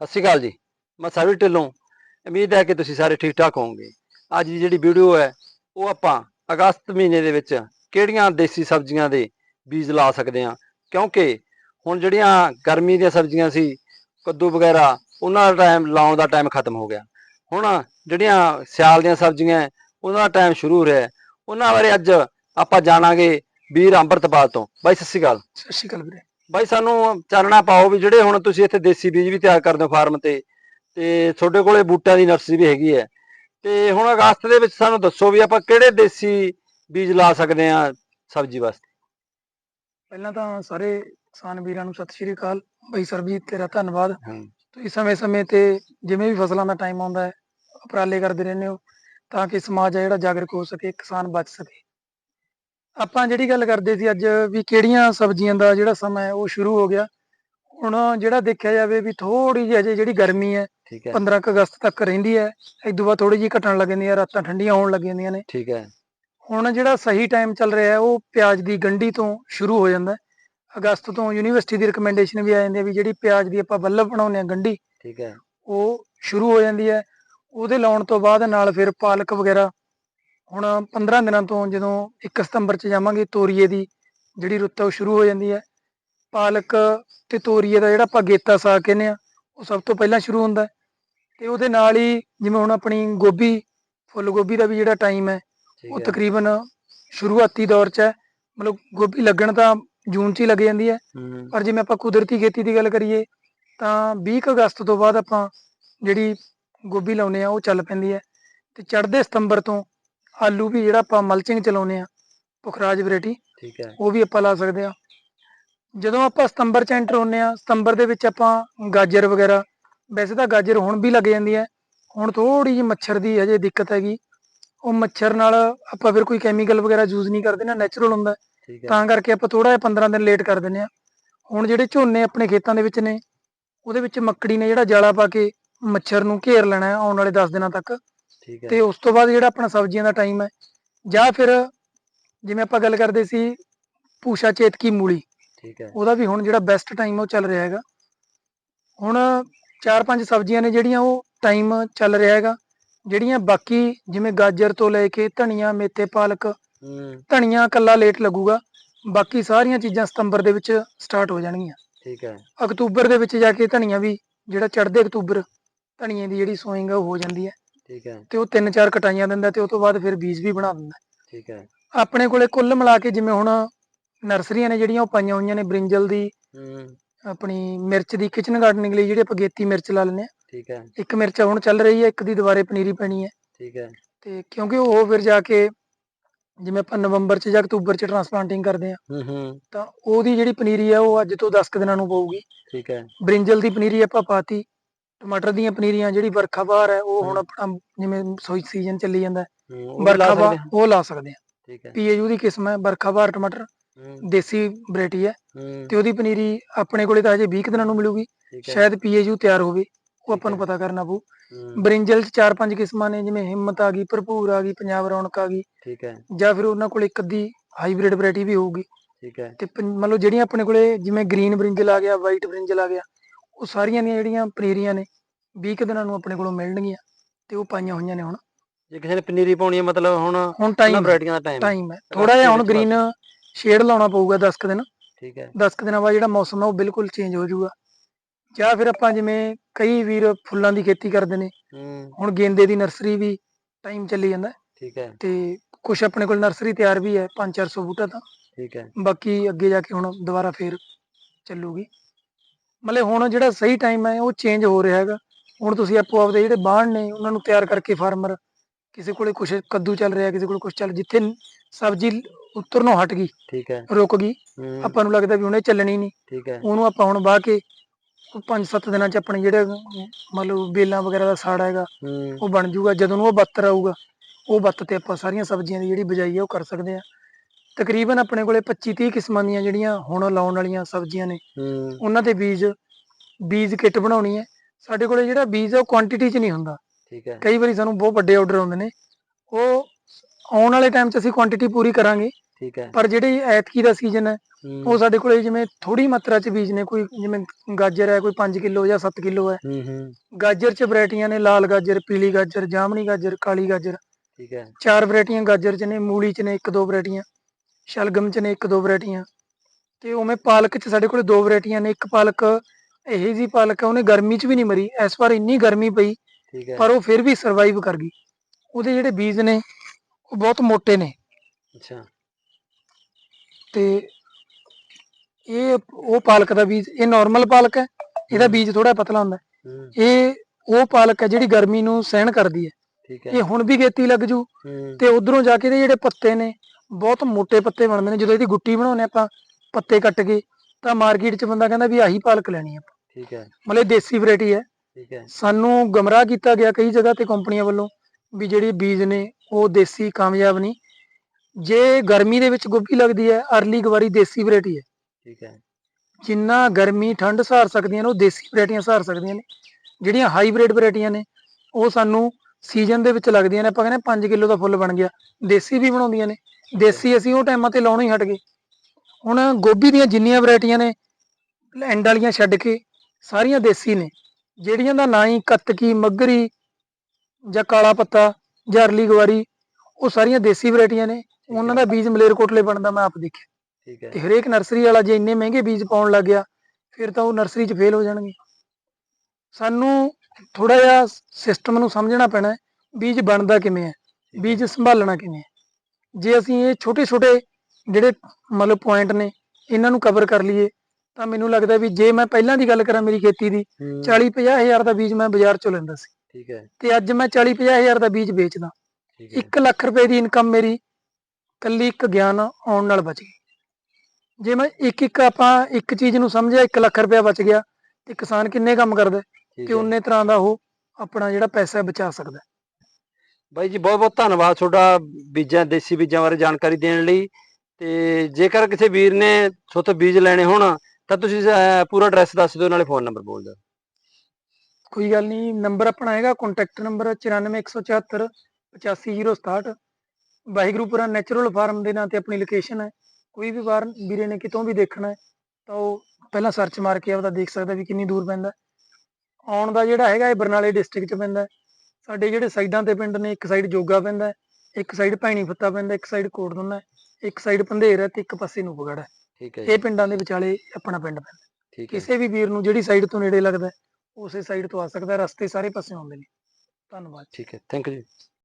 ਸਤਿ ਸ਼੍ਰੀ ਅਕਾਲ ਜੀ। ਮੈਂ ਸਰਵੀ ਢਿੱਲੋਂ। ਉਮੀਦ ਹੈ ਕਿ ਤੁਸੀਂ ਸਾਰੇ ਠੀਕ ਠਾਕ ਹੋਵੋਗੇ। ਅੱਜ ਦੀ ਜਿਹੜੀ ਵੀਡੀਓ ਹੈ, ਉਹ ਆਪਾਂ ਅਗਸਤ ਮਹੀਨੇ ਦੇ ਵਿੱਚ ਕਿਹੜੀਆਂ ਦੇਸੀ ਸਬਜ਼ੀਆਂ ਦੇ ਬੀਜ ਲਾ ਸਕਦੇ ਹਾਂ? ਕਿਉਂਕਿ ਹੁਣ ਜਿਹੜੀਆਂ ਗਰਮੀ ਦੀਆਂ ਸਬਜ਼ੀਆਂ ਸੀ, ਕੱਦੂ ਵਗੈਰਾ, ਉਹਨਾਂ ਦਾ ਟਾਈਮ ਲਾਉਣ ਦਾ ਟਾਈਮ ਖਤਮ ਹੋ ਗਿਆ। ਹੁਣ ਜਿਹੜੀਆਂ ਸਿਆਲ ਦੀਆਂ ਸਬਜ਼ੀਆਂ ਉਹਨਾਂ ਦਾ ਟਾਈਮ ਸ਼ੁਰੂ ਹੋ ਰਿਹਾ ਉਹਨਾਂ ਬਾਰੇ ਅੱਜ ਆਪਾਂ ਜਾਣਾਂਗੇ ਵੀਰ ਅੰਮ੍ਰਿਤਪਾਲ ਤੋਂ। ਬਾਈ, ਸਤਿ ਸ਼੍ਰੀ ਅਕਾਲ। ਸਤਿ ਸ਼੍ਰੀ ਅਕਾਲ ਵੀਰੇ। ਬਾਈ ਸਾਨੂੰ ਚਾਨਣਾ ਪਾਓ ਵੀ ਜਿਹੜੇ ਹੁਣ ਤੁਸੀਂ ਇੱਥੇ ਦੇਸੀ ਬੀਜ ਵੀ ਤਿਆਰ ਕਰਦੇ ਹੋ ਫਾਰਮ ਤੇ ਤੇ ਤੁਹਾਡੇ ਕੋਲੇ ਬੂਟਿਆਂ ਦੀ ਨਰਸਰੀ ਵੀ ਹੈਗੀ ਹੈ। ਤੇ ਹੁਣ ਅਗਸਤ ਦੇ ਵਿੱਚ ਸਾਨੂੰ ਦੱਸੋ ਵੀ ਆਪਾਂ ਕਿਹੜੇ ਦੇਸੀ ਬੀਜ ਲਾ ਸਕਦੇ ਆ ਸਬਜ਼ੀ ਵਾਸਤੇ? ਪਹਿਲਾਂ ਤਾਂ ਸਾਰੇ ਕਿਸਾਨ ਵੀਰਾਂ ਨੂੰ ਸਤਿ ਸ਼੍ਰੀ ਅਕਾਲ। ਬਈ ਸਰਬਜੀਤ ਤੇਰਾ ਧੰਨਵਾਦ। ਤੁਸੀਂ ਸਮੇਂ-ਸਮੇਂ ਤੇ ਜਿਵੇਂ ਵੀ ਫਸਲਾਂ ਦਾ ਟਾਈਮ ਆਉਂਦਾ ਹੈ ਉਪਰਾਲੇ ਕਰਦੇ ਰਹਿੰਦੇ ਹੋ ਤਾਂ ਕਿ ਸਮਾਜ ਆ ਜਿਹੜਾ ਜਾਗਰੂਕ ਹੋ ਸਕੇ ਕਿਸਾਨ ਬਚ ਸਕੇ। ਆਪਾਂ ਜਿਹੜੀ ਗੱਲ ਕਰਦੇ ਸੀ ਅੱਜ ਵੀ ਕਿਹੜੀਆਂ ਸਬਜ਼ੀਆਂ ਦਾ ਜਿਹੜਾ ਸਮਾਂ ਹੈ ਉਹ ਸ਼ੁਰੂ ਹੋ ਗਿਆ। ਹੁਣ ਜਿਹੜਾ ਦੇਖਿਆ ਜਾਵੇ ਵੀ ਥੋੜੀ ਜਿਹੀ ਅਜੇ ਜਿਹੜੀ ਗਰਮੀ ਹੈ ਠੀਕ ਹੈ। 15 ਕੁ ਅਗਸਤ ਤੱਕ ਰਹਿੰਦੀ ਹੈ ਇਸ ਤੋਂ ਬਾਅਦ ਥੋੜੀ ਜਿਹੀ ਘਟਣ ਲੱਗ ਜਾਂਦੀ ਹੈ ਰਾਤਾਂ ਠੰਡੀਆਂ ਹੋਣ ਲੱਗ ਜਾਂਦੀਆਂ ਨੇ। ਠੀਕ ਹੈ। ਹੁਣ ਜਿਹੜਾ ਸਹੀ ਟਾਈਮ ਚੱਲ ਰਿਹਾ ਹੈ ਉਹ ਪਿਆਜ਼ ਦੀ ਗੰਢੀ ਤੋਂ ਸ਼ੁਰੂ ਹੋ ਜਾਂਦਾ ਹੈ। ਅਗਸਤ ਤੋਂ ਯੂਨੀਵਰਸਿਟੀ ਦੀ ਰეკਮੈਂਡੇਸ਼ਨ ਵੀ ਆ ਜਾਂਦੀ ਹੈ ਵੀ ਜਿਹੜੀ ਪਿਆਜ਼ ਦੀ ਆਪਾਂ ਬੱਲਬ ਬਣਾਉਂਦੇ ਆ ਗੰਢੀ ਠੀਕ ਹੈ। ਉਹ ਸ਼ੁਰੂ ਹੋ ਜਾਂਦੀ ਹੈ। ਉਹਦੇ ਲਾਉਣ ਤੋਂ ਬਾਅਦ ਨਾਲ ਫਿਰ ਪਾਲਕ ਵਗੈਰਾ ਹੁਣ 15 ਦਿਨਾਂ ਤੋਂ ਜਦੋਂ 1 ਸਤੰਬਰ ਚ ਜਾਵਾਂਗੇ ਤੋਰੀਏ ਦੀ ਜਿਹੜੀ ਰੁੱਤ ਉਹ ਸ਼ੁਰੂ ਹੋ ਜਾਂਦੀ ਹੈ। ਪਾਲਕ ਤੇ ਤੋਰੀਏ ਦਾ ਜਿਹੜਾ ਆਪਾਂ ਗੇਤਾ ਸਾਗ ਕਹਿੰਦੇ ਆ ਉਹ ਸਭ ਤੋਂ ਪਹਿਲਾਂ ਸ਼ੁਰੂ ਹੁੰਦਾ ਤੇ ਉਹਦੇ ਨਾਲ ਹੀ ਜਿਵੇਂ ਹੁਣ ਆਪਣੀ ਗੋਭੀ ਫੁੱਲ ਗੋਭੀ ਦਾ ਵੀ ਜਿਹੜਾ ਟਾਈਮ ਹੈ ਉਹ ਤਕਰੀਬਨ ਸ਼ੁਰੂਆਤੀ ਦੌਰ 'ਚ ਹੈ। ਮਤਲਬ ਗੋਭੀ ਲੱਗਣ ਤਾਂ ਜੂਨ 'ਚ ਹੀ ਲੱਗ ਜਾਂਦੀ ਹੈ। ਪਰ ਜਿਵੇਂ ਆਪਾਂ ਕੁਦਰਤੀ ਖੇਤੀ ਦੀ ਗੱਲ ਕਰੀਏ ਤਾਂ 20 ਕੁ ਅਗਸਤ ਤੋਂ ਬਾਅਦ ਆਪਾਂ ਜਿਹੜੀ ਗੋਭੀ ਲਾਉਨੇ ਆ ਉਹ ਚੱਲ ਪੈਂਦੀ ਹੈ। ਤੇ ਚੜ੍ਹਦੇ ਸਤੰਬਰ ਤੋਂ ਆਲੂ ਵੀ ਜਿਹੜਾ ਆਪਾਂ ਮਲਚਿੰਗ ਚਲਾਉਨੇ ਆ ਪੁਖਰਾਜ ਵੈਰਾਈਟੀ ਠੀਕ ਹੈ। ਉਹ ਵੀ ਆਪਾਂ ਲਾ ਸਕਦੇ ਆ ਜਦੋਂ ਆਪਾਂ ਸਤੰਬਰ 'ਚ ਐਂਟਰ ਹੁੰਨੇ ਆ ਸਤੰਬਰ ਦੇ ਵਿੱਚ ਆਪਾਂ ਗਾਜਰ ਵਗੈਰਾ ਵੈਸੇ ਤਾਂ ਗਾਜਰ ਹੁਣ ਵੀ ਲੱਗ ਜਾਂਦੀ ਹੈ। ਹੁਣ ਥੋੜੀ ਜਿਹੀ ਮੱਛਰ ਦੀ ਹਜੇ ਦਿੱਕਤ ਹੈਗੀ। ਉਹ ਮੱਛਰ ਨਾਲ ਆਪਾਂ ਫਿਰ ਕੋਈ ਕੈਮੀਕਲ ਵਗੈਰਾ ਯੂਜ਼ ਨਹੀਂ ਕਰਦੇ ਨਾ ਨੈਚੁਰਲ ਹੁੰਦਾ। ਤਾਂ ਕਰਕੇ ਆਪਾਂ ਥੋੜਾ ਜਿਹਾ 15 ਦਿਨ ਲੇਟ ਕਰ ਦਿੰਨੇ ਆ ਹੁਣ ਜਿਹੜੇ ਝੋਨੇ ਆਪਣੇ ਖੇਤਾਂ ਦੇ ਵਿੱਚ ਨੇ ਉਹਦੇ ਵਿੱਚ ਮੱਕੜੀ ਨੇ ਜਿਹੜਾ ਜਾਲਾ ਪਾ ਕੇ ਮੱਛਰ ਨੂੰ ਘੇਰ ਲੈਣਾ ਆਉਣ ਵਾਲੇ 10 ਦਿਨਾਂ ਤੱਕ। ਠੀਕ ਹੈ। ਤੇ ਉਸ ਤੋਂ ਬਾਅਦ ਜਿਹੜਾ ਆਪਣਾ ਸਬਜ਼ੀਆਂ ਦਾ ਟਾਈਮ ਹੈ ਜਾਂ ਫਿਰ ਜਿਵੇਂ ਆਪਾਂ ਗੱਲ ਕਰਦੇ ਸੀ ਪੂਸ਼ਾ ਚੇਤਕੀ ਮੂਲੀ ਠੀਕ ਹੈ। ਉਹਦਾ ਵੀ ਹੁਣ ਜਿਹੜਾ ਬੈਸਟ ਟਾਈਮ ਉਹ ਚੱਲ ਰਿਹਾ ਹੈਗਾ। ਹੁਣ ਚਾਰ ਪੰਜ ਸਬਜ਼ੀਆਂ ਨੇ ਜਿਹੜੀਆਂ ਉਹ ਟਾਈਮ ਚੱਲ ਰਿਹਾ ਹੈਗਾ ਜਿਹੜੀਆਂ ਬਾਕੀ ਜਿਵੇਂ ਗਾਜਰ ਤੋਂ ਲੈ ਕੇ ਧਨੀਆ ਮੇਥੇ ਪਾਲਕ ਹੂੰ। ਧਨੀਆ ਕੱਲਾ ਲੇਟ ਲੱਗੂਗਾ ਬਾਕੀ ਸਾਰੀਆਂ ਚੀਜ਼ਾਂ ਸਤੰਬਰ ਦੇ ਵਿੱਚ ਸਟਾਰਟ ਹੋ ਜਾਣਗੀਆਂ। ਠੀਕ ਹੈ। ਅਕਤੂਬਰ ਦੇ ਵਿੱਚ ਜਾ ਕੇ ਧਨੀਆ ਵੀ ਜਿਹੜਾ ਚੜ੍ਹਦੇ ਅਕਤੂਬਰ ਧਨੀਏ ਦੀ ਜਿਹੜੀ ਸੋਇੰਗ ਆ ਉਹ ਹੋ ਜਾਂਦੀ ਹੈ। ਠੀਕ ਹੈ। ਤੇ ਉਹ ਤਿੰਨ ਚਾਰ ਕਟਾਈਆਂ ਦਿੰਦਾ ਤੇ ਉਸ ਤੋਂ ਬਾਅਦ ਫਿਰ ਬੀਜ ਵੀ ਬਣਾ ਦਿੰਦਾ। ਠੀਕ ਹੈ। ਆਪਣੇ ਕੋਲੇ ਕੁੱਲ ਮਿਲਾ ਕੇ ਜਿਵੇਂ ਹੁਣ ਨਰਸਰੀਆਂ ਨੇ ਜਿਹੜੀਆਂ ਉਹ ਪਾਈਆਂ ਹੋਈਆਂ ਨੇ ਬ੍ਰਿੰਜਲ ਦੀ ਹੂੰ। ਆਪਣੀ ਮਿਰਚ ਦੀ ਕਿਚਨ ਗਾਰਡਨਿੰਗ ਲਈ ਜਿਹੜੀ ਆਪਾਂ ਗੇਤੀ ਮਿਰਚ ਲਾ ਲੈਂਦੇ ਆ ਠੀਕ ਹੈ। ਇੱਕ ਮਿਰਚ ਹੁਣ ਚੱਲ ਰਹੀ ਹੈ ਇੱਕ ਦੀ ਦੁਬਾਰੇ ਪਨੀਰੀ ਪੈਣੀ ਹੈ। ਠੀਕ ਹੈ। ਤੇ ਕਿਉਂਕਿ ਉਹ ਫਿਰ ਜਾ ਕੇ ਜਿਵੇਂ ਆਪਾਂ ਨਵੰਬਰ ਚ ਜਾਂ ਅਕਤੂਬਰ ਚ ਟ੍ਰਾਂਸਪਲਾਂਟਿੰਗ ਕਰਦੇ ਆ ਹੂੰ ਹੂੰ। ਤਾਂ ਉਹਦੀ ਜਿਹੜੀ ਪਨੀਰੀ ਹੈ ਉਹ ਅੱਜ ਤੋਂ 10 ਕੁ ਦਿਨਾਂ ਨੂੰ ਪਊਗੀ। ਠੀਕ ਹੈ। ਬ੍ਰਿੰਜਲ ਦੀ ਪਨੀਰੀ ਆਪਾਂ ਪਾਤੀ ਟਮਾਟਰ ਦੀਆਂ ਪਨੀਰੀਆਂ ਜਿਹੜੀ ਵਰਖਾ ਬਹਾਰ ਹੈ ਉਹ ਹੁਣ। ਆਪਣਾ ਜਿਵੇਂ ਸੋਈ ਸੀਜ਼ਨ ਚੱਲੀ ਜਾਂਦਾ ਵਰਖਾ ਬਹਾਰ। ਉਹ ਲਾ ਸਕਦੇ ਆ ਠੀਕ ਹੈ। ਪੀਏਯੂ ਦੀ ਕਿਸਮ ਹੈ ਵਰਖਾ ਬਹਾਰ ਟਮਾਟਰ ਦੇਸੀ ਵੈਰਾਈਟੀ ਹੈ। ਤੇ ਉਹਦੀ ਪਨੀਰੀ ਆਪਣੇ ਕੋਲੇ ਤਾਂ ਹਜੇ 20 ਕੁ ਦਿਨਾਂ ਨੂੰ ਮਿਲੂਗੀ। ਸ਼ਾਇਦ ਪੀਏਯੂ ਤਿਆਰ ਹੋਵੇ ਉਹ ਆਪਾਂ ਨੂੰ। ਪਤਾ ਕਰਨਾ ਪਊ। ਬ੍ਰਿੰਜਲ ਚ ਚਾਰ ਪੰਜ ਕਿਸਮਾਂ ਨੇ ਜਿਵੇਂ ਹਿੰਮਤ ਆ ਗਈ ਭਰਪੂਰ ਆ ਗਈ ਪੰਜਾਬ ਰੌਣਕ ਆ ਗਈ। ਠੀਕ ਹੈ। ਜਾਂ ਫਿਰ ਉਹਨਾਂ ਕੋਲ ਇੱਕ ਅੱਧੀ ਹਾਈਬ੍ਰਿਡ ਵੈਰਾਈਟੀ ਵੀ ਹੋਊਗੀ। ਠੀਕ ਹੈ। ਤੇ ਮੰਨ ਲਓ ਜਿਹੜੀਆਂ ਆਪਣੇ ਕੋਲੇ ਜਿਵੇਂ ਗ੍ਰੀਨ ਬ੍ਰਿੰਜਲ ਆ ਗਿਆ ਵਾਈਟ ਬ੍ਰਿੰਜਲ ਆ ਗਿਆ ਉਹ ਸਾਰੀਆਂ ਦੀਆਂ ਜਿਹੜੀਆਂ ਪਨੀਰੀਆਂ ਨੇ 20 ਕੁ ਦਿਨਾਂ ਨੂੰ ਆਪਣੇ ਕੋਲੋਂ ਮਿਲਣਗੀਆਂ ਤੇ ਉਹ ਪਾਈਆਂ ਹੋਈਆਂ ਨੇ ਹੁਣ। ਜੇ ਕਿਸੇ ਨੇ ਪਨੀਰੀ ਪਾਉਣੀ ਹੈ ਮਤਲਬ ਹੁਣ ਹੁਣ ਟਾਈਮ ਵੈਰਾਈਟੀਆਂ ਦਾ ਟਾਈਮ ਟਾਈਮ ਹੈ। ਥੋੜਾ ਜਿਹਾ ਹੁਣ। ਗ੍ਰੀਨ ਸ਼ੇਡ ਲਾਉਣਾ ਪਊਗਾ 10 ਕੁ ਦਿਨ। ਠੀਕ ਹੈ। 10 ਕੁ ਦਿਨਾਂ ਬਾਅਦ ਜਿਹੜਾ ਮੌਸਮ ਹੈ ਉਹ ਬਿਲਕੁਲ ਚੇਂਜ ਹੋ ਜਾਊਗਾ। ਜਾਂ ਫਿਰ ਆਪਾਂ ਜਿਵੇਂ ਕਈ ਵੀਰ ਫੁੱਲਾਂ ਦੀ ਖੇਤੀ ਕਰਦੇ ਨੇ ਹੁਣ ਗੇਂਦੇ ਦੀ ਨਰਸਰੀ ਵੀ ਟਾਈਮ ਚੱਲੀ ਜਾਂਦਾ ਠੀਕ ਹੈ। ਤੇ ਕੁਝ ਆਪਣੇ ਕੋਲ ਨਰਸਰੀ ਤਿਆਰ ਵੀ ਹੈ 5-400 ਬੂਟਾ ਤਾਂ। ਠੀਕ ਹੈ। ਬਾਕੀ ਅੱਗੇ ਜਾ ਕੇ ਹੁਣ ਦੁਬਾਰਾ ਫੇਰ ਚੱਲੂਗੀ। ਮਤਲਬ ਹੁਣ ਜਿਹੜਾ ਸਹੀ ਟਾਈਮ ਹੈ ਉਹ ਚੇਂਜ ਹੋ ਰਿਹਾ ਹੈਗਾ। ਹੁਣ ਤੁਸੀਂ ਆਪੋ ਆਪਦੇ ਜਿਹੜੇ ਬਾਣ ਨੇ ਉਹਨਾਂ ਨੂੰ ਤਿਆਰ ਕਰਕੇ ਫਾਰਮਰ ਕਿਸੇ ਕੋਲੇ ਕੁਛ ਕੱਦੂ ਚੱਲ ਰਿਹਾ ਕਿਸੇ ਕੋਲੇ ਕੁਛ ਚੱਲ ਜਿੱਥੇ ਸਬਜ਼ੀ ਉਤਰਨੋਂ ਹਟ ਗਈ ਠੀਕ ਹੈ। ਰੁਕ ਗਈ। ਆਪਾਂ ਨੂੰ ਲੱਗਦਾ ਵੀ ਹੁਣ ਇਹ ਚੱਲਣੀ ਨਹੀਂ। ਠੀਕ ਹੈ। ਉਹਨੂੰ ਆਪਾਂ ਹੁਣ ਵਾਹ ਕੇ 5-7 ਦਿਨਾਂ ਚ ਆਪਣੇ ਜਿਹੜੇ ਮੰਨ ਲਓ ਬੇਲਾਂ ਵਗੈਰਾ ਦਾ ਸਾੜਾ ਹੈਗਾ ਉਹ ਬਣ ਜਾਊਗਾ ਜਦੋਂ ਉਹ ਬੱਤਰ ਆਊਗਾ ਉਹ ਬੱਤ ਤੇ ਆਪਾਂ ਸਾਰੀਆਂ ਸਬਜ਼ੀਆਂ ਦੀ ਜਿਹੜੀ ਬਿਜਾਈ ਹੈ ਉਹ ਕਰ ਸਕਦੇ ਆ ਤਕਰੀਬਨ ਆਪਣੇ ਕੋਲੇ 25-30 ਕਿਸਮਾਂ ਦੀਆਂ ਜਿਹੜੀਆਂ ਹੁਣ ਲਾਉਣ ਵਾਲੀਆਂ ਸਬਜ਼ੀਆਂ ਨੇ ਹੂੰ। ਉਹਨਾਂ ਦੇ ਬੀਜ ਬੀਜ ਕਿੱਟ ਬਣਾਉਣੀ ਹੈ। ਸਾਡੇ ਕੋਲੇ ਜਿਹੜਾ ਬੀਜ ਹੈ ਉਹ ਕੁਆਂਟੀਟੀ 'ਚ ਨਹੀਂ ਹੁੰਦਾ। ਠੀਕ ਹੈ। ਕਈ ਵਾਰੀ ਸਾਨੂੰ ਬਹੁਤ ਵੱਡੇ ਆਰਡਰ ਆਉਂਦੇ ਨੇ। ਉਹ ਆਉਣ ਵਾਲੇ ਟਾਈਮ 'ਚ ਅਸੀਂ ਕੁਆਂਟੀਟੀ ਪੂਰੀ ਕਰਾਂਗੇ। ਠੀਕ ਹੈ। ਪਰ ਜਿਹੜੀ ਐਤਕੀ ਦਾ ਸੀਜ਼ਨ ਹੈ ਹੂੰ। ਉਹ ਸਾਡੇ ਕੋਲੇ ਜਿਵੇਂ ਥੋੜੀ ਮਾਤਰਾ ਚ ਬੀਜ ਨੇ ਕੋਈ ਜਿਵੇਂ ਗਾਜਰ ਹੈ ਕੋਈ 5 ਕਿਲੋ ਜਾਂ 7 ਕਿਲੋ ਹੈ। ਹੂੰ ਹੂੰ। ਗਾਜਰ ਚ ਵੈਰਾਈਟੀਆਂ ਨੇ ਲਾਲ ਗਾਜਰ ਪੀਲੀ ਗਾਜਰ ਜਾਮਣੀ ਗਾਜਰ ਕਾਲੀ ਗਾਜਰ। ਠੀਕ ਹੈ। ਚਾਰ ਵੈਰਾਈਟੀਆਂ ਗਾਜਰ ਚ ਨੇ ਮੂਲੀ ਚ ਨੇ ਇੱਕ ਦੋ ਵੈਰਾਈਟੀਆਂ ਸ਼ਲਗਮ ਚ ਨੇ ਇੱਕ ਦੋ ਵੈਰਾਈਟੀਆਂ। ਤੇ ਉਵੇਂ ਪਾਲਕ ਚ ਸਾਡੇ ਕੋਲੇ ਦੋ ਵੈਰਾਈਟੀਆਂ ਨੇ। ਇੱਕ ਪਾਲਕ ਇਹ ਜੀ ਪਾਲਕ ਹੈ ਉਹਨੇ ਗਰਮੀ ਚ ਵੀ ਨਹੀਂ ਮਰੀ। ਇਸ ਵਾਰ ਇੰਨੀ ਗਰਮੀ ਪਈ ਠੀਕ ਹੈ। ਪਰ ਉਹ ਫਿਰ ਵੀ ਸਰਵਾਈਵ ਕਰ ਗਈ। ਉਹਦੇ ਜਿਹੜੇ ਬੀਜ ਨੇ ਉਹ ਬਹੁਤ ਮੋਟੇ ਨੇ। ਅੱਛਾ। ਤੇ ਇਹ ਉਹ ਪਾਲਕ ਦਾ ਬੀਜ ਇਹ ਨਾਰਮਲ ਪਾਲਕ ਹੈ। ਇਹਦਾ ਬੀਜ ਥੋੜਾ ਪਤਲਾ ਹੁੰਦਾ ਇਹ ਉਹ ਪਾਲਕ ਹੈ ਜਿਹੜੀ ਗਰਮੀ ਨੂੰ ਸਹਿਣ ਕਰਦੀ ਹੈ। ਠੀਕ ਇਹ ਹੈ ਹੁਣ ਵੀ ਗੇਤੀ ਲੱਗ ਜੂ ਤੇ ਉਧਰੋਂ ਜਾ ਕੇ ਇਹਦੇ ਜਿਹੜੇ ਪੱਤੇ ਨੇ ਬਹੁਤ ਮੋਟੇ ਪੱਤੇ ਬਣਦੇ ਨੇ ਜਦੋਂ ਇਹਦੀ ਗੁੱਟੀ ਬਣਾਉਨੇ ਆਪਾਂ ਪੱਤੇ ਕੱਟ ਕੇ ਤਾਂ ਮਾਰਕੀਟ 'ਚ ਬੰਦਾ ਕਹਿੰਦਾ ਵੀ ਆਹੀ ਪਾਲਕ ਲੈਣੀ ਆ। ਠੀਕ ਹੈ। ਮਤਲਬ ਦੇਸੀ ਵੈਰਾਈਟੀ ਹੈ। ਠੀਕ ਹੈ। ਸਾਨੂੰ ਗਮਰਾਹ ਕੀਤਾ ਗਿਆ ਕਈ ਜਗ੍ਹਾ ਤੇ ਕੰਪਨੀਆਂ ਵੱਲੋਂ ਵੀ ਜਿਹੜੀ ਬੀਜ ਨੇ ਉਹ ਦੇਸੀ ਕਾਮਯਾਬ ਨਹੀਂ। ਜੇ ਗਰਮੀ ਦੇ ਵਿੱਚ ਗੋਭੀ ਲੱਗਦੀ ਹੈ ਅਰਲੀ ਗਵਾਰੀ ਦੇਸੀ ਵੈਰਾਈਟੀ ਹੈ। ਠੀਕ ਹੈ। ਜਿੰਨਾ ਗਰਮੀ ਠੰਡ ਸਹਾਰ ਸਕਦੀਆਂ ਨੇ ਉਹ ਦੇਸੀ ਵੈਰਾਈਟੀਆਂ ਸਹਾਰ ਸਕਦੀਆਂ ਨੇ। ਜਿਹੜੀਆਂ ਹਾਈਬ੍ਰਿਡ ਵੈਰਾਈਟੀਆਂ ਨੇ ਉਹ ਸਾਨੂੰ ਸੀਜ਼ਨ ਦੇ ਵਿੱਚ ਲੱਗਦੀਆਂ ਨੇ। ਆਪਾਂ ਕਹਿੰਦੇ 5 ਕਿਲੋ ਦਾ ਫੁੱਲ ਬਣ ਗਿਆ। ਦੇਸੀ ਵੀ ਬਣਾਉਂਦੀਆਂ ਨੇ। ਦੇਸੀ ਅਸੀਂ ਉਹ ਟਾਈਮਾਂ ਤੇ ਲਾਉਣੋਂ ਹੀ ਹਟ ਗਏ। ਹੁਣ ਗੋਭੀ ਦੀਆਂ ਜਿੰਨੀਆਂ ਵੈਰਾਈਟੀਆਂ ਨੇ ਐਂਡ ਵਾਲੀਆਂ ਛੱਡ ਕੇ ਸਾਰੀਆਂ ਦੇਸੀ ਨੇ ਜਿਹੜੀਆਂ ਦਾ ਨਾਂ ਹੀ ਕੱਤਕੀ ਮੱਗਰੀ ਜਾਂ ਕਾਲਾ ਪੱਤਾ ਜਾਂ ਅਰਲੀ ਗਵਾਰੀ ਉਹ ਸਾਰੀਆਂ ਦੇਸੀ ਵੈਰਾਈਟੀਆਂ ਨੇ। ਉਹਨਾਂ ਦਾ ਬੀਜ ਮਲੇਰਕੋਟਲੇ ਬਣਦਾ ਮੈਂ ਆਪ ਦੇਖਿਆ। ਠੀਕ ਹੈ। ਤੇ ਹਰੇਕ ਨਰਸਰੀ ਵਾਲਾ ਜੇ ਇੰਨੇ ਮਹਿੰਗੇ ਬੀਜ ਪਾਉਣ ਲੱਗ ਗਿਆ ਫਿਰ ਤਾਂ ਉਹ ਨਰਸਰੀ 'ਚ ਫੇਲ ਹੋ ਜਾਣਗੇ। ਸਾਨੂੰ ਥੋੜਾ ਜਿਹਾ ਸਿਸਟਮ ਨੂੰ ਸਮਝਣਾ ਪੈਣਾ ਹੈ ਬੀਜ ਬਣਦਾ ਕਿਵੇਂ ਹੈ। ਬੀਜ ਸੰਭਾਲਣਾ ਕਿਵੇਂ ਹੈ। ਜੇ ਅਸੀਂ ਇਹ ਛੋਟੇ ਛੋਟੇ ਜਿਹੜੇ ਮਤਲਬ ਪੁਆਇੰਟ ਨੇ ਇਹਨਾਂ ਨੂੰ ਕਵਰ ਕਰ ਲਈਏ ਤਾਂ ਮੈਨੂੰ ਲੱਗਦਾ ਵੀ ਜੇ ਮੈਂ ਪਹਿਲਾਂ ਦੀ ਗੱਲ ਕਰਾਂ ਮੇਰੀ ਖੇਤੀ ਦੀ ਹੂੰ। 40 50 ਹਜ਼ਾਰ ਦਾ ਬੀਜ ਮੈਂ ਬਾਜ਼ਾਰ ਚੋਂ ਲੈਂਦਾ ਸੀ। ਠੀਕ ਹੈ। ਤੇ ਅੱਜ ਮੈਂ 40 50 ਹਜ਼ਾਰ ਦਾ ਬੀਜ ਵੇਚਦਾ। ਠੀਕ ਹੈ। 1 ਲੱਖ ਰੁਪਏ ਦੀ ਇਨਕਮ ਮੇਰੀ ਕੱਲੀ ਇੱਕ ਗਿਆਨ ਆਉਣ ਨਾਲ ਬਚ ਗਈ। ਜੇ ਮੈਂ ਇੱਕ ਇੱਕ ਆਪਾਂ ਇੱਕ ਚੀਜ਼ ਨੂੰ ਸਮਝਿਆ 1 ਲੱਖ ਰੁਪਇਆ ਬਚ ਗਿਆ ਤੇ ਕਿਸਾਨ ਕਿੰਨੇ ਕੰਮ ਕਰਦਾ ਹੈ? ਉਨੇ ਤਰ੍ਹਾਂ ਦਾ ਉਹ ਆਪਣਾ ਜਿਹੜਾ ਪੈਸਾ ਬਚਾ ਸਕਦਾ। ਬਾਈ ਜੀ ਬਹੁਤ ਬਹੁਤ ਧੰਨਵਾਦ ਤੁਹਾਡਾ ਬੀਜਾਂ ਦੇਸੀ ਬੀਜਾਂ ਬਾਰੇ ਜਾਣਕਾਰੀ ਦੇਣ ਲਈ ਤੇ ਜੇਕਰ ਕਿਸੇ ਵੀਰ ਨੇ ਤੁਹਾਡੇ ਬੀਜ ਲੈਣੇ ਹੋਣ ਤਾਂ ਤੁਸੀਂ ਅਹ, ਪੂਰਾ ਐਡਰੈਸ ਦੱਸ ਦਿਓ ਨਾਲੇ ਫੋਨ ਨੰਬਰ ਬੋਲ ਦਿਓ ਕੋਈ ਗੱਲ ਨਹੀਂ ਨੰਬਰ ਆਪਣਾ ਹੈਗਾ contact number 94174 85067 Wahegurupura natural farm ਦੇ ਨਾਂ ਤੇ ਆਪਣੀ ਲੋਕੇਸ਼ਨ ਹੈ ਕੋਈ ਵੀ ਵਾਰ ਵੀਰੇ ਨੇ ਕਿਤੋਂ ਵੀ ਦੇਖਣਾ ਹੈ ਤਾਂ ਉਹ ਪਹਿਲਾਂ ਸਰਚ ਮਾਰ ਕੇ ਆਪਦਾ ਦੇਖ ਸਕਦਾ ਵੀ ਕਿੰਨੀ ਦੂਰ ਪੈਂਦਾ ਹੈ। ਆਉਣ ਦਾ ਜਿਹੜਾ ਹੈਗਾ ਇਹ ਬਰਨਾਲੇ ਡਿਸਟ੍ਰਿਕਟ ਚ ਪੈਂਦਾ ਹੈ। ਸਾਡੇ ਜਿਹੜੇ ਸਾਈਡਾਂ ਤੇ ਪਿੰਡ ਨੇ ਇੱਕ ਸਾਈਡ ਜੋਗਾ ਪੈਂਦਾ ਇੱਕ ਸਾਈਡ ਭੈਣੀ ਫੱਤਾ ਪੈਂਦਾ ਇੱਕ ਸਾਈਡ ਕੋਟਦੁੰਨਾ ਹੈ, ਇੱਕ ਸਾਈਡ ਪੰਧੇਰ ਹੈ ਤੇ ਇੱਕ ਪਾਸੇ ਨੂਪਗੜ ਹੈ। ਠੀਕ ਹੈ ਇਹ ਪਿੰਡਾਂ ਦੇ ਵਿਚਾਲੇ ਆਪਣਾ ਪਿੰਡ ਪੈਂਦਾ ਠੀਕ ਹੈ ਕਿਸੇ ਵੀ ਵੀਰ ਨੂੰ ਜਿਹੜੀ ਸਾਈਡ ਤੋਂ ਨੇੜੇ ਲੱਗਦਾ ਉਸੇ ਸਾਈਡ ਤੋਂ ਆ ਸਕਦਾ ਰਸਤੇ ਸਾਰੇ ਪਾਸੇ ਆਉਂਦੇ ਨੇ। ਧੰਨਵਾਦ। ਠੀਕ ਹੈ ਥੈਂਕ ਯੂ ਜੀ।